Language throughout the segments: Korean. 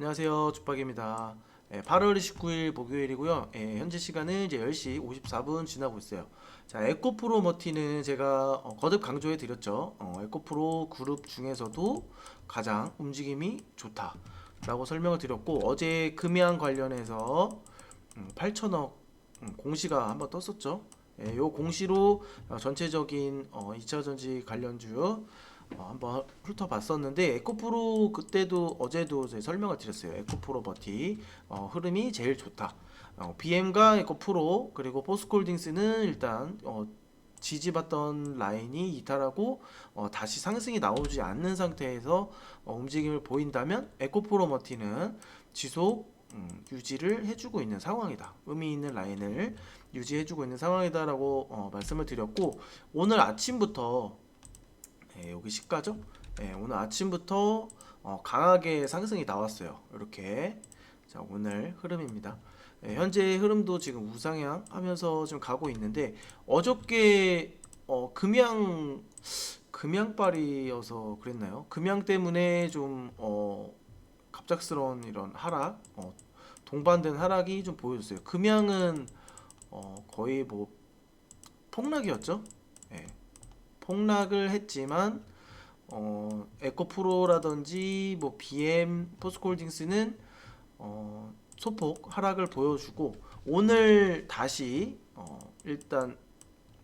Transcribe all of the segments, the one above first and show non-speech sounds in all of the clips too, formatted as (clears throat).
안녕하세요. 죽박입니다. 예, 8월 29일 목요일이고요. 예, 현재 시간은 이제 10시 54분 지나고 있어요. 자, 에코프로 머티는 제가 어, 거듭 강조해 드렸죠. 어, 에코프로 그룹 중에서도 가장 움직임이 좋다 라고 설명을 드렸고 어제 금양 관련해서 음, 8천억 음, 공시가 한번 떴었죠. 예, 요 공시로 어, 전체적인 어, 2차 전지 관련주 어, 한번 훑어봤었는데 에코프로 그때도 어제도 설명을 드렸어요. 에코프로 버티 어, 흐름이 제일 좋다. 어, BM과 에코프로 그리고 포스콜딩스는 일단 어, 지지받던 라인이 이탈하고 어, 다시 상승이 나오지 않는 상태에서 어, 움직임을 보인다면 에코프로 머티는 지속 음, 유지를 해주고 있는 상황이다. 의미 있는 라인을 유지해주고 있는 상황이다라고 어, 말씀을 드렸고 오늘 아침부터 예, 여기 시가죠? 예, 오늘 아침부터 어, 강하게 상승이 나왔어요. 이렇게 자 오늘 흐름입니다. 예, 현재 흐름도 지금 우상향 하면서 좀 가고 있는데 어저께 어, 금양 금양발이어서 그랬나요? 금양 때문에 좀 어, 갑작스러운 이런 하락, 어, 동반된 하락이 좀 보여졌어요. 금양은 어, 거의 뭐 폭락이었죠? 예. 폭락을 했지만 어, 에코프로라든지 뭐 BM 포스콜딩스는 어, 소폭 하락을 보여주고 오늘 다시 어, 일단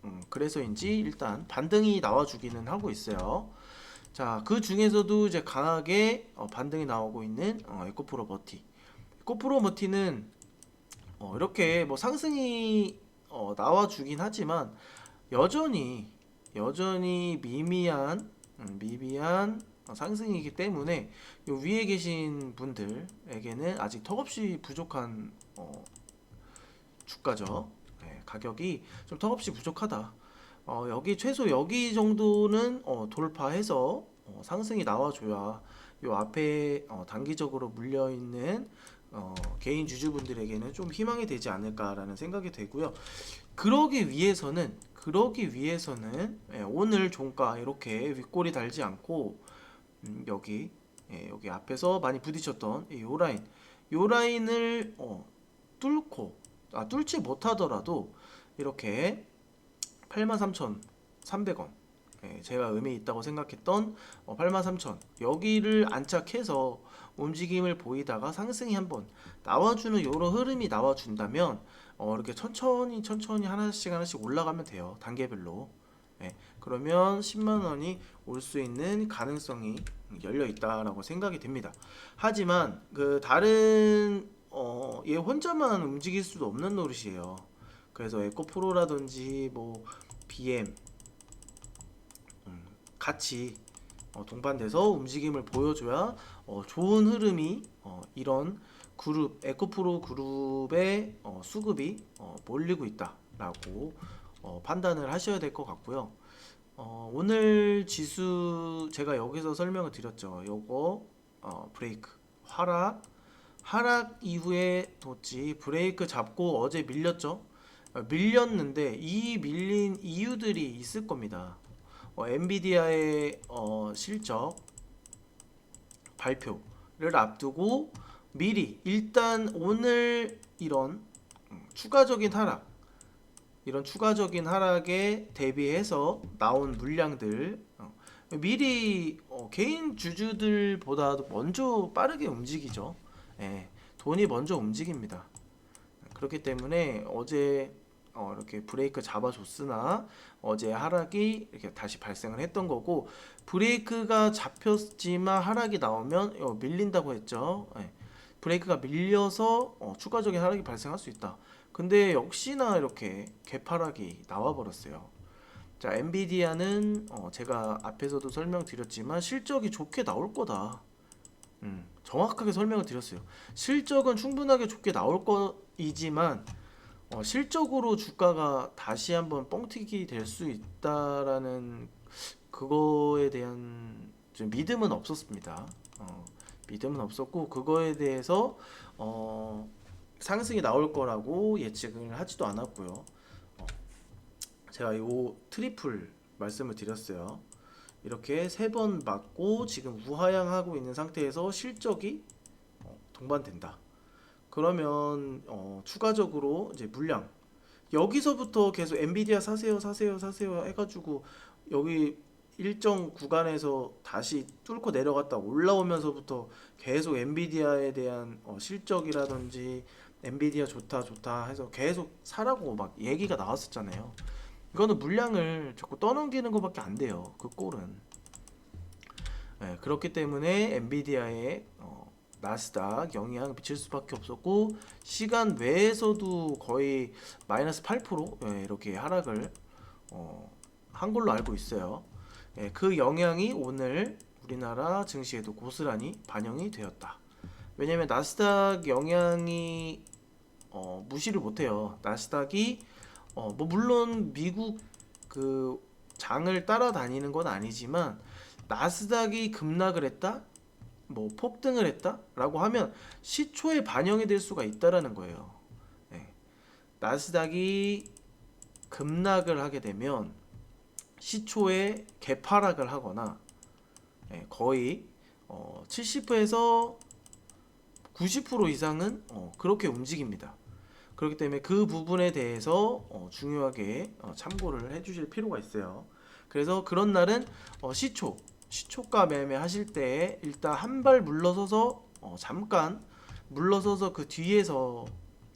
음, 그래서인지 일단 반등이 나와주기는 하고 있어요. 자, 그 중에서도 이제 강하게 어, 반등이 나오고 있는 어, 에코프로 버티. 에코프로 버티는 어, 이렇게 뭐 상승이 어, 나와주긴 하지만 여전히 여전히 미미한 음, 미미한 어, 상승이기 때문에 요 위에 계신 분들에게는 아직 턱없이 부족한 어, 주가죠. 네, 가격이 좀 턱없이 부족하다. 어, 여기 최소 여기 정도는 어, 돌파해서 어, 상승이 나와줘야 요 앞에 어, 단기적으로 물려 있는 어, 개인 주주분들에게는 좀 희망이 되지 않을까라는 생각이 되고요. 그러기 위해서는 그러기 위해서는 예, 오늘 종가 이렇게 윗골이 달지 않고 음, 여기 예, 여기 앞에서 많이 부딪혔던 이 요 라인. 요 라인을 어, 뚫고 아 뚫지 못하더라도 이렇게 83,300원. 예, 제가 의미 있다고 생각했던 어, 83,000 여기를 안착해서 움직임을 보이다가 상승이 한번 나와주는 요런 흐름이 나와준다면 어, 이렇게 천천히 천천히 하나씩 하나씩 올라가면 돼요 단계별로 예, 그러면 10만 원이 올 수 있는 가능성이 열려 있다라고 생각이 됩니다. 하지만 그 다른 어, 얘 혼자만 움직일 수도 없는 노릇이에요. 그래서 에코프로라든지 뭐 BM 음, 같이 어, 동반돼서 움직임을 보여줘야 어, 좋은 흐름이 어, 이런 그룹 에코프로 그룹의 어, 수급이 어, 몰리고 있다라고 어, 판단을 하셔야 될 것 같고요. 어, 오늘 지수 제가 여기서 설명을 드렸죠. 요거 어, 브레이크 하락 하락 이후에 도치 브레이크 잡고 어제 밀렸죠. 어, 밀렸는데 이 밀린 이유들이 있을 겁니다. 어, 엔비디아의 어, 실적 발표를 앞두고 미리 일단 오늘 이런 음, 추가적인 하락 이런 추가적인 하락에 대비해서 나온 물량들 어, 미리 어, 개인 주주들보다도 먼저 빠르게 움직이죠. 예, 돈이 먼저 움직입니다. 그렇기 때문에 어제 어, 이렇게 브레이크 잡아줬으나 어제 하락이 이렇게 다시 발생을 했던 거고 브레이크가 잡혔지만 하락이 나오면 어, 밀린다고 했죠. 예, 브레이크가 밀려서 어, 추가적인 하락이 발생할 수 있다. 근데 역시나 이렇게 개파락이 나와버렸어요. 자, 엔비디아는 어, 제가 앞에서도 설명드렸지만 실적이 좋게 나올 거다. 음, 정확하게 설명을 드렸어요. 실적은 충분하게 좋게 나올 거이지만 어, 실적으로 주가가 다시 한번 뻥튀기 될 수 있다라는 그거에 대한 좀 믿음은 없었습니다. 어, 믿음은 없었고 그거에 대해서 어, 상승이 나올 거라고 예측을 하지도 않았고요. 어, 제가 요 트리플 말씀을 드렸어요. 이렇게 세 번 맞고 지금 우하향하고 있는 상태에서 실적이 어, 동반된다. 그러면 어, 추가적으로 이제 물량 여기서부터 계속 엔비디아 사세요 사세요 사세요 해가지고 여기 일정 구간에서 다시 뚫고 내려갔다 올라오면서부터 계속 엔비디아에 대한 어, 실적이라든지 엔비디아 좋다 좋다 해서 계속 사라고 막 얘기가 나왔었잖아요. 이거는 물량을 자꾸 떠넘기는 것밖에 안 돼요. 그 꼴은. 네, 그렇기 때문에 엔비디아의 어, 나스닥 영향 미칠 수밖에 없었고 시간 외에서도 거의 마이너스 8% 예, 이렇게 하락을 어, 한 걸로 알고 있어요. 예, 그 영향이 오늘 우리나라 증시에도 고스란히 반영이 되었다. 왜냐면 나스닥 영향이 어, 무시를 못해요. 나스닥이 어, 뭐 물론 미국 그 장을 따라다니는 건 아니지만 나스닥이 급락을 했다, 뭐 폭등을 했다라고 하면 시초에 반영이 될 수가 있다라는 거예요. 예. 나스닥이 급락을 하게 되면 시초에 개파락을 하거나 예, 거의 어, 70%에서 90% 이상은 어, 그렇게 움직입니다. 그렇기 때문에 그 부분에 대해서 어, 중요하게 어, 참고를 해주실 필요가 있어요. 그래서 그런 날은 어, 시초, 시초가 매매 하실 때 일단 한 발 물러서서 어, 잠깐 물러서서 그 뒤에서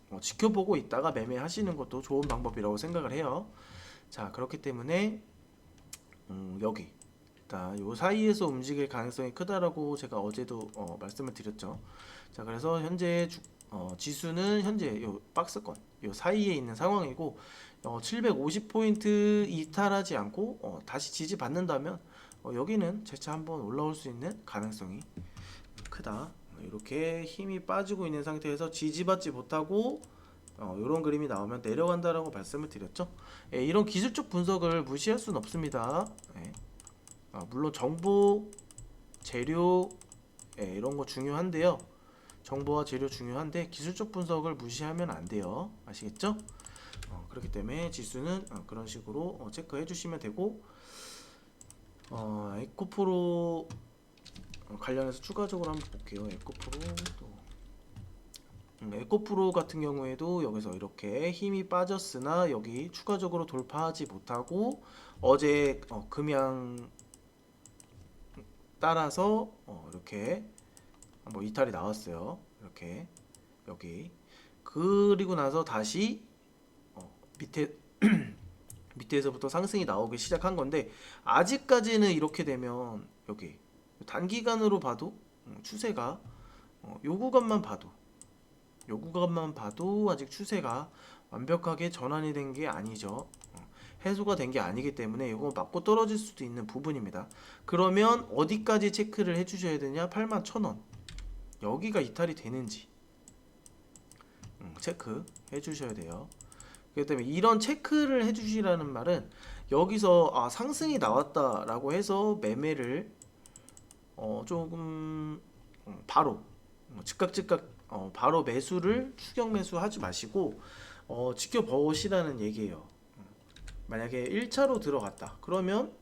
어, 지켜보고 있다가 매매하시는 것도 좋은 방법이라고 생각을 해요. 자 그렇기 때문에 음, 여기 일단 요 사이에서 움직일 가능성이 크다라고 제가 어제도 어, 말씀을 드렸죠. 자 그래서 현재 주, 어, 지수는 현재 요 박스권 요 사이에 있는 상황이고 어, 750포인트 이탈하지 않고 어, 다시 지지받는다면 어, 여기는 재차 한번 올라올 수 있는 가능성이 크다. 이렇게 힘이 빠지고 있는 상태에서 지지받지 못하고 어, 이런 그림이 나오면 내려간다라고 말씀을 드렸죠. 예, 이런 기술적 분석을 무시할 수는 없습니다. 예. 아, 물론 정보, 재료 예, 이런 거 중요한데요. 정보와 재료 중요한데 기술적 분석을 무시하면 안 돼요. 아시겠죠? 어, 그렇기 때문에 지수는 어, 그런 식으로 어, 체크해 주시면 되고 어, 에코프로 어, 관련해서 추가적으로 한번 볼게요. 에코프로 또 음, 에코프로 같은 경우에도 여기서 이렇게 힘이 빠졌으나 여기 추가적으로 돌파하지 못하고 어제 어, 금양 따라서 어, 이렇게 뭐 이탈이 나왔어요. 이렇게 여기 그리고 나서 다시 어, 밑에 (clears throat) 밑에서부터 상승이 나오기 시작한 건데 아직까지는 이렇게 되면 여기 단기간으로 봐도 음, 추세가 어, 요 구간만 봐도 요 구간만 봐도 아직 추세가 완벽하게 전환이 된 게 아니죠. 어, 해소가 된 게 아니기 때문에 이거 맞고 떨어질 수도 있는 부분입니다. 그러면 어디까지 체크를 해주셔야 되냐? 8만 1,000원 여기가 이탈이 되는지 음, 체크 해 주셔야 돼요. 그렇기 때문에 이런 체크를 해주시라는 말은 여기서 아, 상승이 나왔다라고 해서 매매를 어, 조금 음, 바로 어, 즉각 즉각 어, 바로 매수를 추격 매수하지 마시고 어, 지켜보시라는 얘기예요. 음, 만약에 1차로 들어갔다 그러면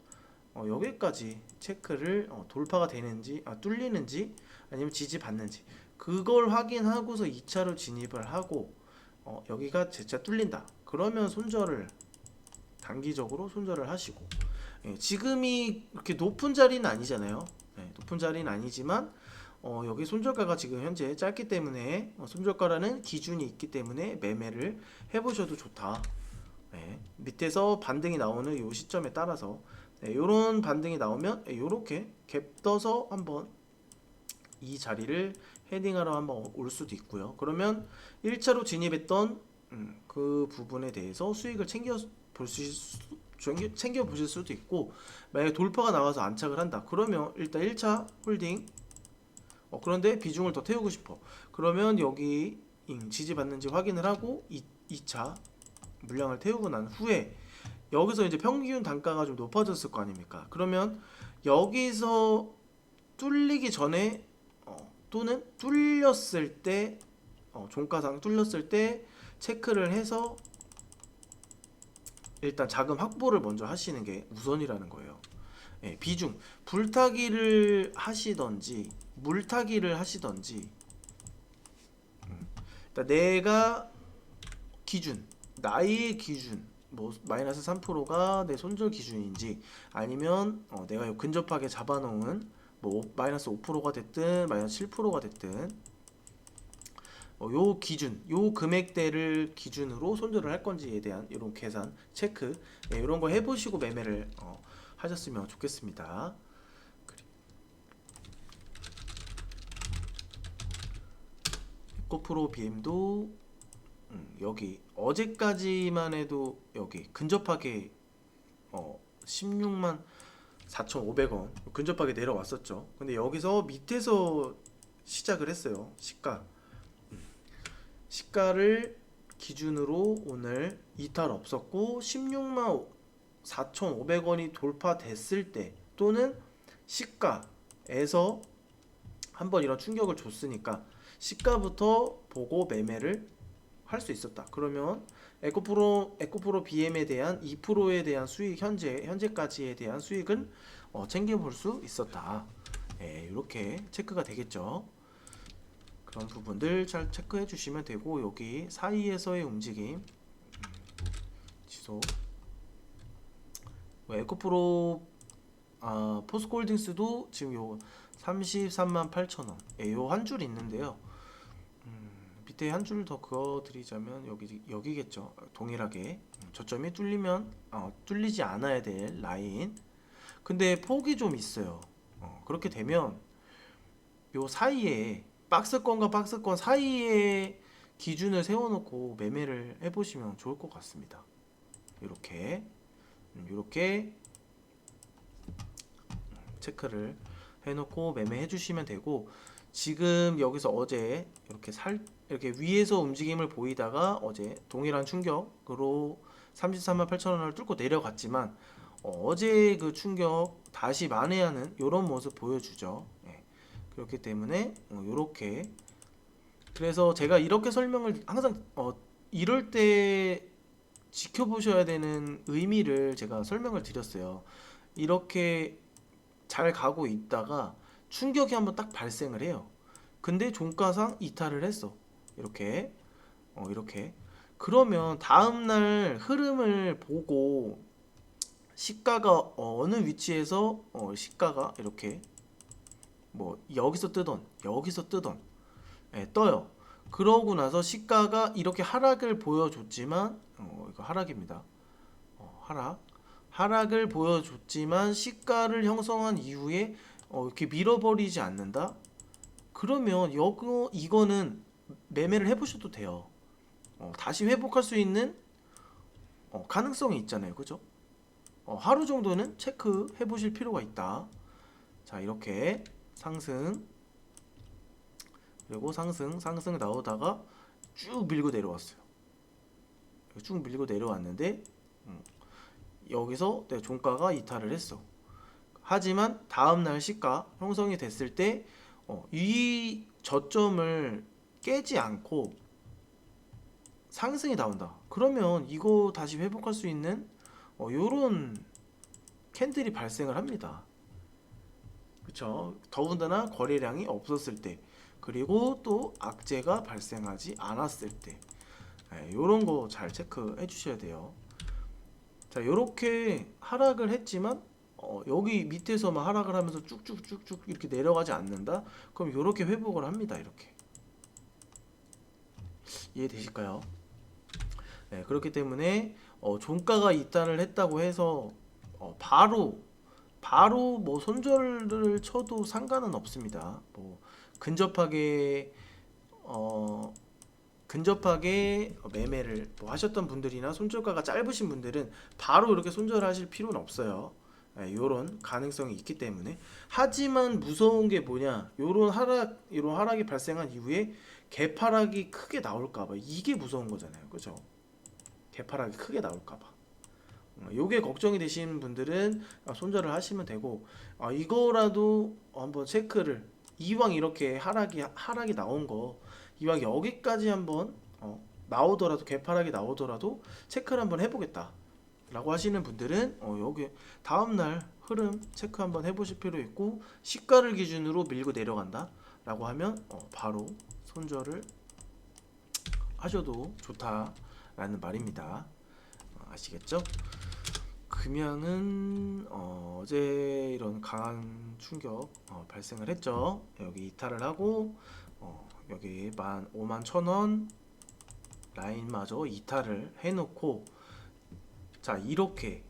어, 여기까지 체크를 어, 돌파가 되는지 아, 뚫리는지 아니면 지지 받는지 그걸 확인하고서 2차로 진입을 하고 어, 여기가 재차 뚫린다 그러면 손절을 단기적으로 손절을 하시고 예, 지금이 이렇게 높은 자리는 아니잖아요 예, 높은 자리는 아니지만 어, 여기 손절가가 지금 현재 짧기 때문에 어, 손절가라는 기준이 있기 때문에 매매를 해보셔도 좋다 예, 밑에서 반등이 나오는 이 시점에 따라서 이런 반등이 나오면 이렇게 갭 떠서 한번 이 자리를 헤딩하러 한번 올 수도 있고요. 그러면 1차로 진입했던 음, 그 부분에 대해서 수익을 챙겨 볼수 챙겨, 챙겨 보실 수도 있고 만약에 돌파가 나와서 안착을 한다. 그러면 일단 1차 홀딩 어, 그런데 비중을 더 태우고 싶어. 그러면 여기 음, 지지받는지 확인을 하고 2, 2차 물량을 태우고 난 후에 여기서 이제 평균 단가가 좀 높아졌을 거 아닙니까? 그러면 여기서 뚫리기 전에 어, 또는 뚫렸을 때 어, 종가상 뚫렸을 때 체크를 해서 일단 자금 확보를 먼저 하시는 게 우선이라는 거예요. 예, 비중 불타기를 하시던지 물타기를 하시던지 일단 내가 기준 나의 기준 뭐 마이너스 3%가 내 손절 기준인지 아니면 어, 내가 요 근접하게 잡아놓은 뭐 마이너스 5%가 됐든 마이너스 7%가 됐든 어, 요 기준 요 금액대를 기준으로 손절을 할 건지에 대한 이런 계산 체크 예, 이런 거 해보시고 매매를 어, 하셨으면 좋겠습니다. 에코프로 BM도 음, 여기 어제까지만 해도 여기 근접하게 어 16만 4,500원 근접하게 내려왔었죠. 근데 여기서 밑에서 시작을 했어요. 시가 음, 시가를 기준으로 오늘 이탈 없었고 16만 4,500원이 돌파됐을 때 또는 시가에서 한번 이런 충격을 줬으니까 시가부터 보고 매매를 할 수 있었다. 그러면 에코프로 에코프로 BM에 대한 2%에 대한 수익 현재 현재까지에 대한 수익은 어, 챙겨볼 수 있었다. 예, 이렇게 체크가 되겠죠. 그런 부분들 잘 체크해 주시면 되고 여기 사이에서의 움직임 음, 지속 뭐 에코프로 아, 포스코홀딩스도 지금 요 33만 8천 원. 예, 요한 줄 있는데요. 음, 밑에 한 줄 더 그어 드리자면 여기 여기겠죠. 동일하게 음, 저점이 뚫리면 어, 뚫리지 않아야 될 라인. 근데 폭이 좀 있어요. 어, 그렇게 되면 요 사이에 박스권과 박스권 사이에 기준을 세워놓고 매매를 해보시면 좋을 것 같습니다. 이렇게 이렇게 체크를 해놓고 매매해 주시면 되고 지금 여기서 어제 이렇게 살 이렇게 위에서 움직임을 보이다가 어제 동일한 충격으로 33만 8천 원을 뚫고 내려갔지만 어, 제 그 충격 다시 만회하는 이런 모습 보여주죠. 예. 그렇기 때문에 이렇게 그래서 제가 이렇게 설명을 항상 어, 이럴 때 지켜보셔야 되는 의미를 제가 설명을 드렸어요. 이렇게 잘 가고 있다가 충격이 한번 딱 발생을 해요. 근데 종가상 이탈을 했어. 이렇게 어, 이렇게 그러면 다음날 흐름을 보고 시가가 어느 위치에서 어, 시가가 이렇게 뭐 여기서 뜨던 여기서 뜨던 예, 떠요. 그러고 나서 시가가 이렇게 하락을 보여줬지만 어, 이거 하락입니다. 어, 하락 하락을 보여줬지만 시가를 형성한 이후에 어, 이렇게 밀어버리지 않는다. 그러면 여거 이거는 매매를 해보셔도 돼요. 어, 다시 회복할 수 있는 어, 가능성이 있잖아요, 그죠? 어, 하루 정도는 체크해 보실 필요가 있다. 자, 이렇게 상승 그리고 상승, 상승 나오다가 쭉 밀고 내려왔어요. 쭉 밀고 내려왔는데 음, 여기서 내 종가가 이탈을 했어. 하지만 다음날 시가 형성이 됐을 때 어, 이 저점을 깨지 않고 상승이 나온다. 그러면 이거 다시 회복할 수 있는 어, 요런 캔들이 발생을 합니다. 그쵸? 더군다나 거래량이 없었을 때 그리고 또 악재가 발생하지 않았을 때 네, 요런 거잘 체크해 주셔야 돼요. 자, 요렇게 하락을 했지만 어, 여기 밑에서만 하락을 하면서 쭉쭉쭉쭉 이렇게 내려가지 않는다? 그럼 요렇게 회복을 합니다. 이렇게. 이해되실까요? 네, 그렇기 때문에 어, 종가가 이탈을 했다고 해서 어, 바로 바로 뭐 손절을 쳐도 상관은 없습니다. 뭐 근접하게 어 근접하게 매매를 뭐 하셨던 분들이나 손절가가 짧으신 분들은 바로 이렇게 손절하실 필요는 없어요. 이런 가능성이 있기 때문에. 하지만 무서운 게 뭐냐? 요런 하락 요런 하락이 발생한 이후에 개파락이 크게 나올까봐. 이게 무서운 거잖아요. 그죠? 개파락이 크게 나올까봐. 어, 요게 걱정이 되시는 분들은 손절을 하시면 되고 아, 이거라도 한번 체크를 이왕 이렇게 하락이 하락이 나온 거 이왕 여기까지 한번 어, 나오더라도 개파락이 나오더라도 체크를 한번 해보겠다 라고 하시는 분들은 어, 여기 다음날 흐름 체크 한번 해보실 필요 있고 시가를 기준으로 밀고 내려간다 라고 하면 어, 바로 손절을 하셔도 좋다라는 말입니다. 어, 아시겠죠? 금양은 어, 제 이런 강한 충격 어, 발생을 했죠. 여기 이탈을 하고 어, 여기 만 5만 천 원 라인마저 이탈을 해놓고 자 이렇게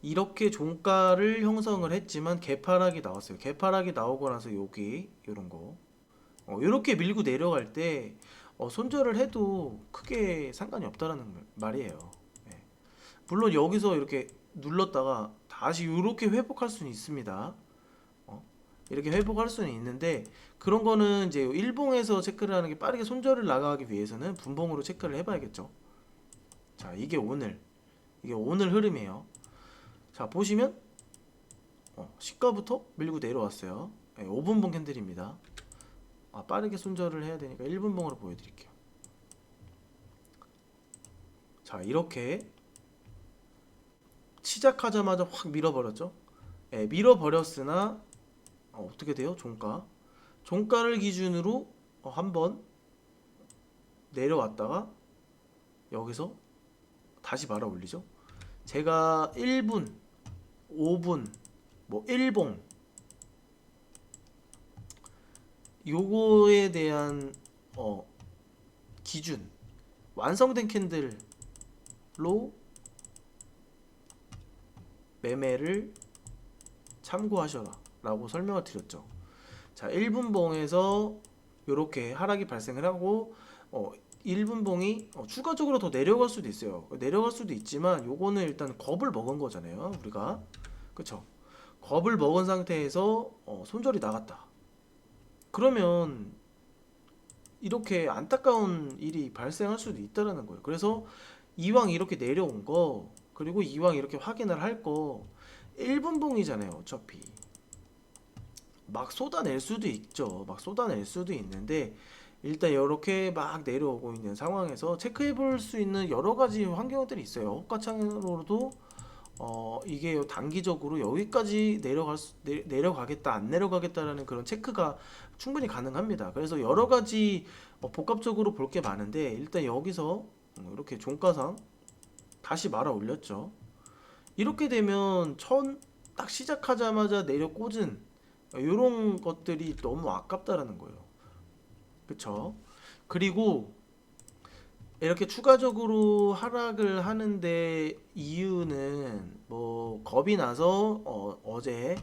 이렇게 종가를 형성을 했지만 개파락이 나왔어요. 개파락이 나오고 나서 여기 이런 거 어, 이렇게 밀고 내려갈 때 어, 손절을 해도 크게 상관이 없다라는 말- 말이에요. 예. 물론 여기서 이렇게 눌렀다가 다시 이렇게 회복할 수는 있습니다. 어, 이렇게 회복할 수는 있는데 그런 거는 이제 일봉에서 체크를 하는 게 빠르게 손절을 나가기 위해서는 분봉으로 체크를 해봐야겠죠. 자, 이게 오늘 이게 오늘 흐름이에요. 자, 보시면 어, 시가부터 밀고 내려왔어요. 예, 5분봉 캔들입니다. 아, 빠르게 손절을 해야 되니까 1분봉으로 보여드릴게요. 자, 이렇게 시작하자마자 확 밀어버렸죠. 예, 밀어버렸으나 어, 어떻게 돼요? 종가. 종가를 기준으로 어, 한번 내려왔다가 여기서 다시 말아 올리죠. 제가 1분, 5분, 뭐 1봉 요거에 대한 어, 기준 완성된 캔들로 매매를 참고하셔라 라고 설명을 드렸죠. 자, 1분봉에서 이렇게 하락이 발생을 하고 어, 1분봉이 어, 추가적으로 더 내려갈 수도 있어요. 내려갈 수도 있지만 요거는 일단 겁을 먹은 거잖아요. 우리가 그쵸? 겁을 먹은 상태에서 어, 손절이 나갔다. 그러면 이렇게 안타까운 일이 발생할 수도 있다라는 거예요. 그래서 이왕 이렇게 내려온 거 그리고 이왕 이렇게 확인을 할 거 1분봉이잖아요. 어차피 막 쏟아낼 수도 있죠. 막 쏟아낼 수도 있는데 일단 이렇게 막 내려오고 있는 상황에서 체크해 볼 수 있는 여러 가지 환경들이 있어요. 호가창으로도 어 이게 단기적으로 여기까지 내려갈 수, 내, 내려가겠다 안 내려가겠다라는 그런 체크가 충분히 가능합니다. 그래서 여러 가지 어, 복합적으로 볼 게 많은데 일단 여기서 음, 이렇게 종가상 다시 말아 올렸죠. 이렇게 되면 천 딱 시작하자마자 내려 꽂은 이런 것들이 너무 아깝다라는 거예요. 그쵸? 그리고 이렇게 추가적으로 하락을 하는데 이유는 뭐 겁이 나서 어, 어제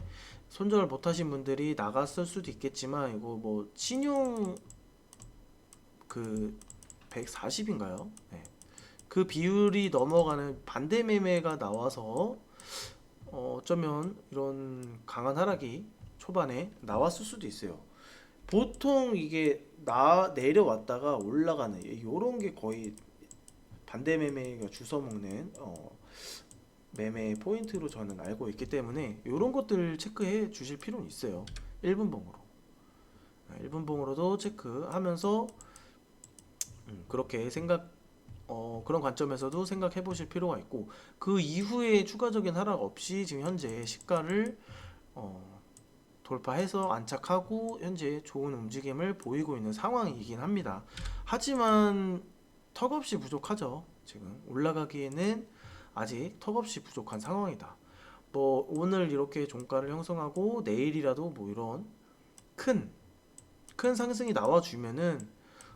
손절을 못하신 분들이 나갔을 수도 있겠지만 이거 뭐 신용 그 140인가요? 네. 그 비율이 넘어가는 반대 매매가 나와서 어, 어쩌면 이런 강한 하락이 초반에 나왔을 수도 있어요. 보통 이게 나 내려왔다가 올라가는 이런 게 거의 반대 매매가 주워 먹는 어, 매매 포인트로 저는 알고 있기 때문에 이런 것들 체크해 주실 필요는 있어요. 1분 봉으로. 1분 봉으로도 체크하면서 음, 그렇게 생각 어, 그런 관점에서도 생각해 보실 필요가 있고 그 이후에 추가적인 하락 없이 지금 현재 시가를 어, 돌파해서 안착하고 현재 좋은 움직임을 보이고 있는 상황이긴 합니다. 하지만 턱없이 부족하죠. 지금 올라가기에는 아직 턱없이 부족한 상황이다. 뭐 오늘 이렇게 종가를 형성하고 내일이라도 뭐 이런 큰 큰 상승이 나와주면은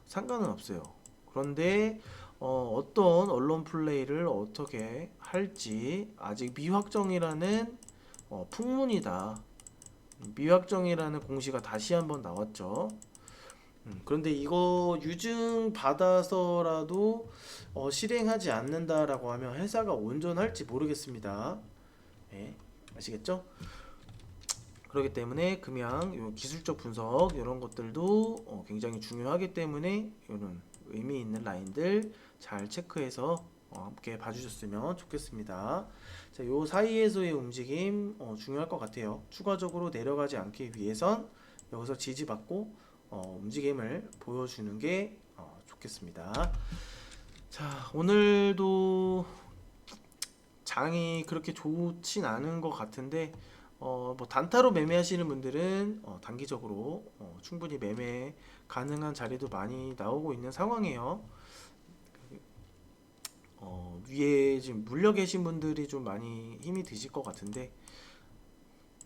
상관은 없어요. 그런데 어, 어떤 언론 플레이를 어떻게 할지 아직 미확정이라는 어, 풍문이다. 미확정이라는 공시가 다시 한번 나왔죠. 음, 그런데 이거 유증 받아서라도 어, 실행하지 않는다라고 하면 회사가 온전할지 모르겠습니다. 예, 아시겠죠? 그렇기 때문에 금양 요 기술적 분석 이런 것들도 어, 굉장히 중요하기 때문에 이런 의미 있는 라인들 잘 체크해서 어, 함께 봐주셨으면 좋겠습니다. 자, 요 사이에서의 움직임 어, 중요할 것 같아요. 추가적으로 내려가지 않기 위해선 여기서 지지받고 어, 움직임을 보여주는 게 어, 좋겠습니다. 자, 오늘도 장이 그렇게 좋진 않은 것 같은데 어, 뭐 단타로 매매하시는 분들은 어, 단기적으로 어, 충분히 매매 가능한 자리도 많이 나오고 있는 상황이에요. 어, 위에 지금 물려 계신 분들이 좀 많이 힘이 드실 것 같은데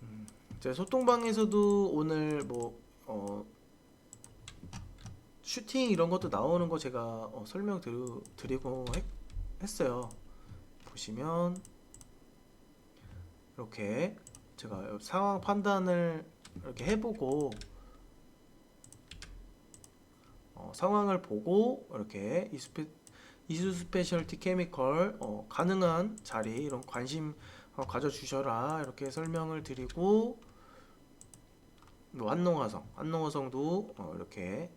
음, 제 소통방에서도 오늘 뭐 어, 슈팅 이런 것도 나오는 거 제가 어, 설명 드리, 드리고 했, 했어요. 보시면 이렇게 제가 상황 판단을 이렇게 해보고 어, 상황을 보고 이렇게 이스페, 이수 스페셜티 케미컬 어, 가능한 자리 이런 관심 어, 가져주셔라 이렇게 설명을 드리고 뭐 안농화성 안농화성도 어, 이렇게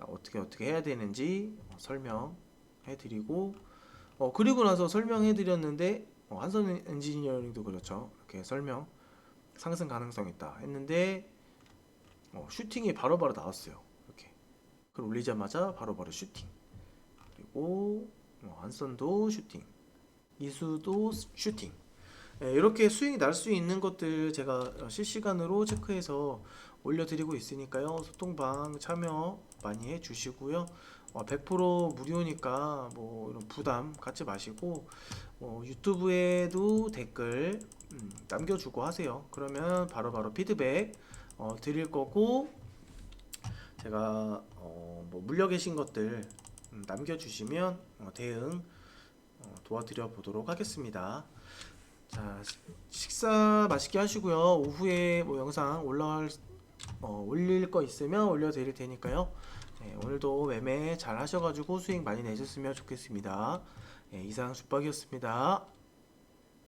어떻게 어떻게 해야 되는지 어, 설명해 드리고 어, 그리고 나서 설명해 드렸는데 어, 한선 엔지니어링도 그렇죠. 이렇게 설명 상승 가능성 있다 했는데 어, 슈팅이 바로바로 나왔어요. 이렇게. 그걸 올리자마자 바로바로 슈팅 그리고 어, 안선도 슈팅 이수도 슈팅. 예, 이렇게 수익이 날 수 있는 것들 제가 어, 실시간으로 체크해서 올려드리고 있으니까요. 소통방 참여 많이 해주시고요. 어, 100% 무료니까 뭐 이런 부담 갖지 마시고 어, 유튜브에도 댓글 음, 남겨주고 하세요. 그러면 바로 바로 피드백 어, 드릴 거고 제가 어, 뭐 물려 계신 것들 음, 남겨주시면 어, 대응 어, 도와드려 보도록 하겠습니다. 자 시- 식사 맛있게 하시고요. 오후에 뭐 영상 올라갈 어, 올릴 거 있으면 올려드릴 테니까요. 네, 오늘도 매매 잘 하셔가지고 수익 많이 내셨으면 좋겠습니다. 네, 이상 숙박이었습니다.